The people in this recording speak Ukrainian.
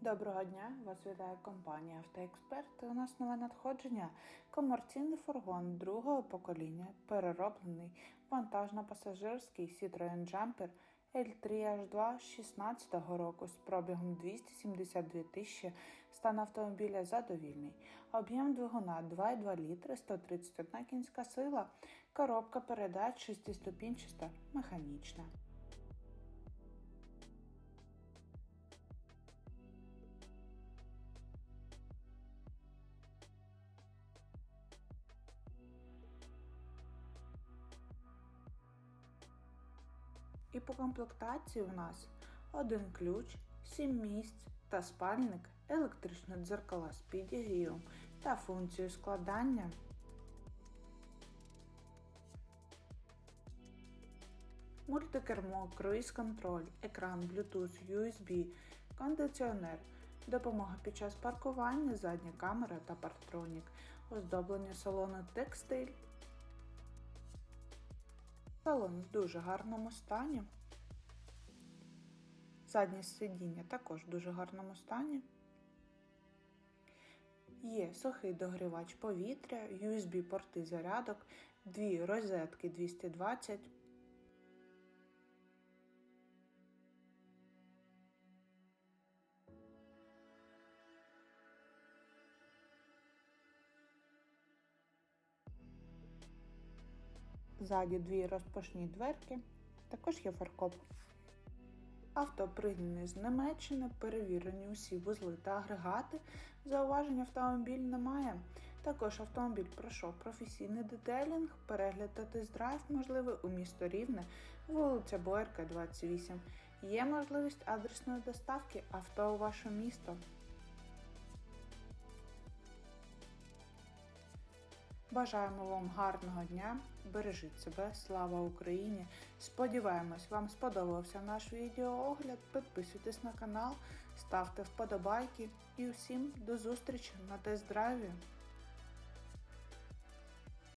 Доброго дня! Вас вітає компанія Автоексперт. У нас нове надходження. Комерційний фургон другого покоління, перероблений вантажно-пасажирський Citroen Jumper L3H2 16 року з пробігом 272 тисячі. Стан автомобіля задовільний. Об'єм двигуна 2,2 літри, 131 кінська сила, коробка передач 6-ступінчаста, механічна. І по комплектації у нас один ключ, 7 місць та спальник, електричне дзеркала з підігрівом та функцію складання. Мультикермо, круїз-контроль, екран Bluetooth, USB, кондиціонер, допомога під час паркування, задня камера та партронік, оздоблення салону текстиль, Салон в дуже гарному стані. Заднє сидіння також в дуже гарному стані. Є сухий догрівач повітря, USB-порти зарядок, дві розетки 220. Ззаді дві розпашні дверки, також є фаркоп. Авто пригнаний з Німеччини, перевірені усі вузли та агрегати. Зауважень автомобіль немає. Також автомобіль пройшов професійний детейлінг, перегляд та тест-драйв можливий у місто Рівне, вулиця Боярка, 28. Є можливість адресної доставки авто у ваше місто. Бажаємо вам гарного дня, бережіть себе, слава Україні! Сподіваємось, вам сподобався наш відеоогляд. Підписуйтесь на канал, ставте вподобайки і усім до зустрічі на тест-драйві!